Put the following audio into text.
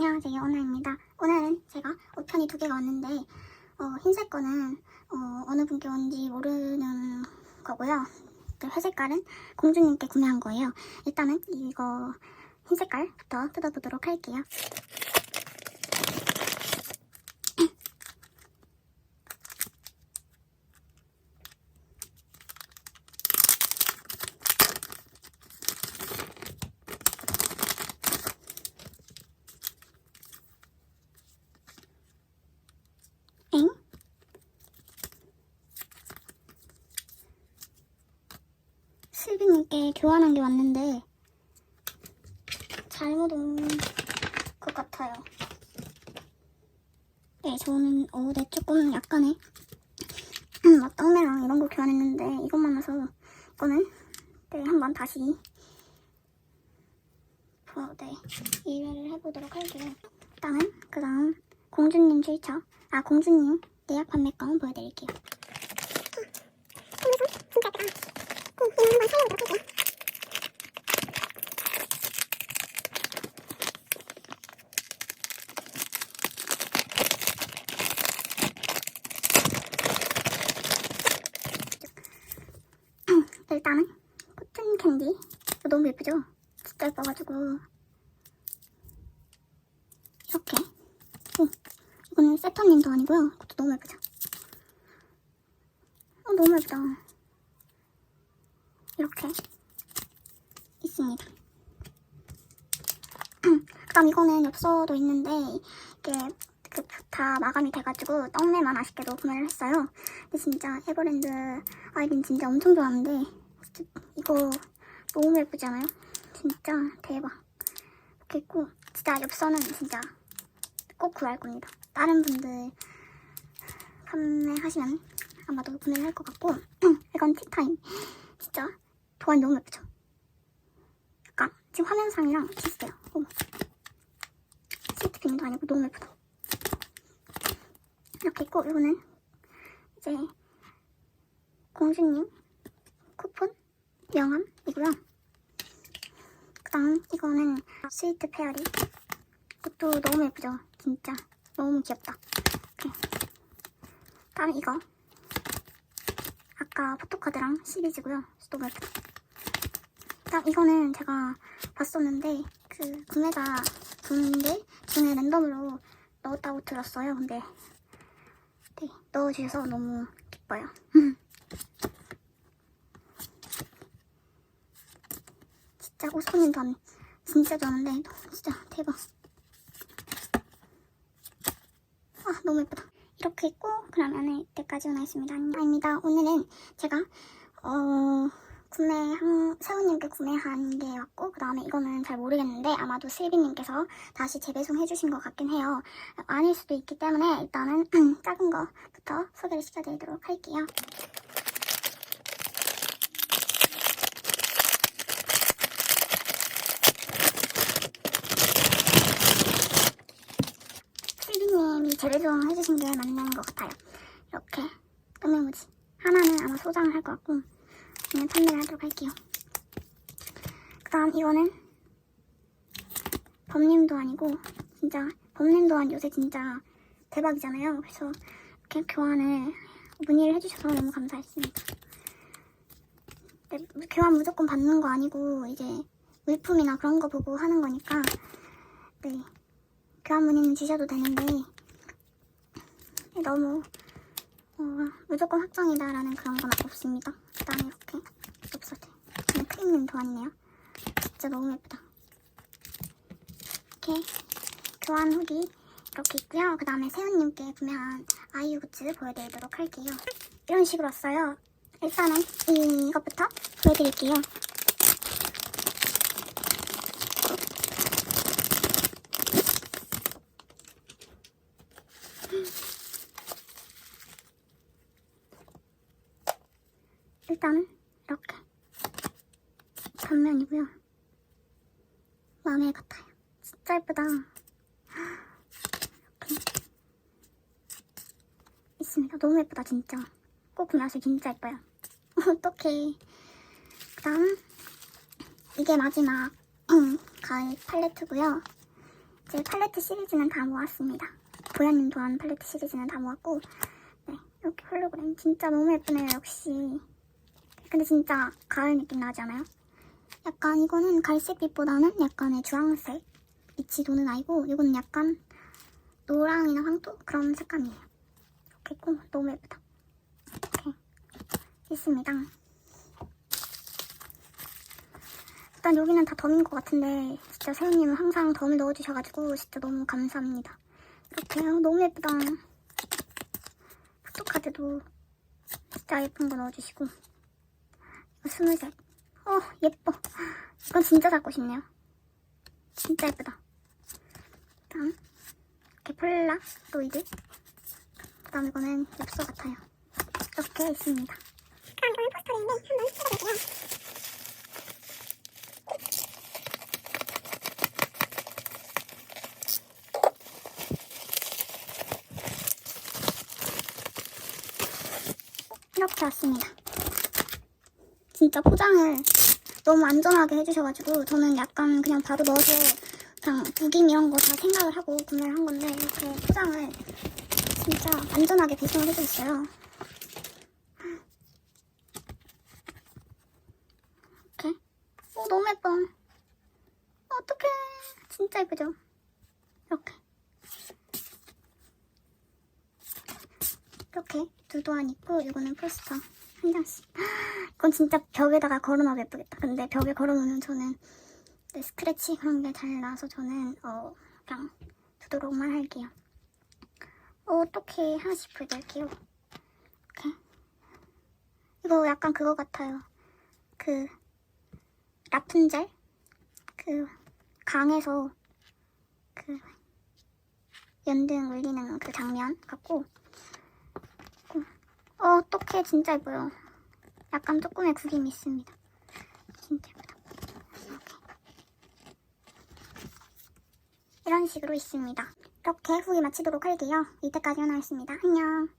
안녕하세요 오나입니다. 오늘은 제가 옷편이 두 개가 왔는데 어, 흰색 거는 어, 어느 분께 온지 모르는 거고요. 그 회색깔은 공주님께 구매한 거예요. 일단은 이거 흰색깔부터 뜯어보도록 할게요 슬비님께 교환한 게 왔는데 잘못 온 것 같아요. 네, 저는 어제 조금 약간의 막 떡매랑 이런 거 교환했는데 이것만 와서 이거는 네, 한번 다시 어, 네, 이해를 해보도록 할게요. 일단은 그 다음 공주님 출처 아 공주님 예약 판매 건 보여드릴게요. 진짜 예쁘다. 이거 한번 사용해보도록 할게요. 일단은 코튼 캔디 이거 너무 예쁘죠? 진짜 예뻐가지고 이렇게 오, 이거는 세터님도 아니고요 그것도 너무 예쁘죠? 어, 너무 예쁘다 이렇게 있습니다. 그 다음 이거는 엽서도 있는데 이게 그 다 마감이 돼가지고 떡매만 아쉽게도 구매를 했어요. 근데 진짜 에버랜드 아이린 진짜 엄청 좋아하는데 이거 너무 예쁘지 않아요? 진짜 대박. 이렇게 있고 진짜 엽서는 진짜 꼭 구할 겁니다. 다른 분들 판매하시면 아마도 구매를 할 것 같고 이건 티타임. 진짜 도안이 너무 예쁘죠? 약간 지금 화면상이랑 비슷해요 어머. 시트 핀도 아니고 너무 예쁘다 이렇게 있고 이거는 이제 공주님 쿠폰 명함이고요. 그 다음 이거는 스위트 페어리. 이것도 너무 예쁘죠? 진짜 너무 귀엽다. 다음 이거 아까 포토카드랑 시리즈고요. 너무 예쁘다. 그다음 이거는 제가 봤었는데 그 구매자 분들 중에 랜덤으로 넣었다고 들었어요. 근데 네, 넣어주셔서 너무 기뻐요. 진짜 오스코님 반 진짜 좋아하는데 진짜 대박. 아 너무 예쁘다. 이렇게 있고 그러면 이때까지 오나있습니다. 아닙니다. 오늘은 제가 어 구매한 세훈님께 구매한 게 왔고 그 다음에 이거는 잘 모르겠는데 아마도 슬비님께서 다시 재배송해 주신 것 같긴 해요. 아닐 수도 있기 때문에 일단은 작은 거부터 소개를 시켜드리도록 할게요. 슬비님이 재배송 해 주신 게 맞는 것 같아요. 이렇게 음메모지 하나는 아마 소장을 할 것 같고 그냥 판매를 하도록 할게요. 그 다음 이거는 범님도 아니고 진짜 범님도 한 요새 진짜 대박이잖아요. 그래서 이렇게 교환을 문의를 해주셔서 너무 감사했습니다. 네, 교환 무조건 받는 거 아니고 이제 물품이나 그런 거 보고 하는 거니까 네 교환 문의는 주셔도 되는데 너무 어, 무조건 확정이다라는 그런 건 없습니다. 일단 이렇게 엽서들. 그냥 크림님 도안이네요. 진짜 너무 예쁘다. 이렇게 교환 후기 이렇게 있고요. 그 다음에 세훈님께 구매한 아이유 굿즈 보여드리도록 할게요. 이런 식으로 왔어요. 일단은 이것부터 보여드릴게요. 일단은 이렇게 단면이고요. 마음에 같아요. 진짜 예쁘다. 이렇게 있습니다. 너무 예쁘다 진짜. 꼭 구매하세요. 진짜 예뻐요. 어떡해. 그 다음 이게 마지막 가을 팔레트고요. 제 팔레트 시리즈는 다 모았습니다. 보야님 좋아하는 팔레트 시리즈는 다 모았고 네 이렇게 홀로그램 진짜 너무 예쁘네요 역시 근데 진짜 가을 느낌 나지 않아요? 약간 이거는 갈색빛보다는 약간의 주황색 빛이 도는 아이고 이거는 약간 노랑이나 황토? 그런 색감이에요. 이렇게 있고 너무 예쁘다. 이렇게 있습니다. 일단 여기는 다 덤인 것 같은데 진짜 세훈님은 항상 덤을 넣어주셔가지고 진짜 너무 감사합니다. 이렇게 요? 너무 예쁘다. 포토카드도 진짜 예쁜 거 넣어주시고 스물셋. 어 예뻐. 이건 진짜 사고 싶네요. 진짜 예쁘다. 다음. 이렇게 폴라 로이드 그 다음 이거는 엽서 같아요. 이렇게 있습니다. 그럼 이거는 포스터인데 한번 찍어볼게요. 이렇게 왔습니다. 진짜 포장을 너무 안전하게 해주셔가지고 저는 약간 그냥 바로 넣어서 그냥 무김 이런 거 다 생각을 하고 구매를 한 건데 이렇게 포장을 진짜 안전하게 배송을 해주셨어요. 이렇게. 오 너무 예뻐. 어떡해. 진짜 예쁘죠? 이렇게. 이렇게 두 도안 있고 이거는 포스터 한 장씩 이건 진짜 벽에다가 걸어놔도 예쁘겠다. 근데 벽에 걸어놓으면 저는 네, 스크래치 그런 게 잘 나서 저는 어 그냥 두도록만 할게요. 어, 어떻게 하나씩 보여드릴게요. 이렇게. 이거 약간 그거 같아요. 그 라푼젤? 그 강에서 그 연등 울리는 그 장면 같고 어, 어떡해. 진짜 예뻐요. 약간 조금의 구김이 있습니다. 진짜 예쁘다. 이렇게. 이런 식으로 있습니다. 이렇게 후기 마치도록 할게요. 이때까지 하나였습니다. 안녕.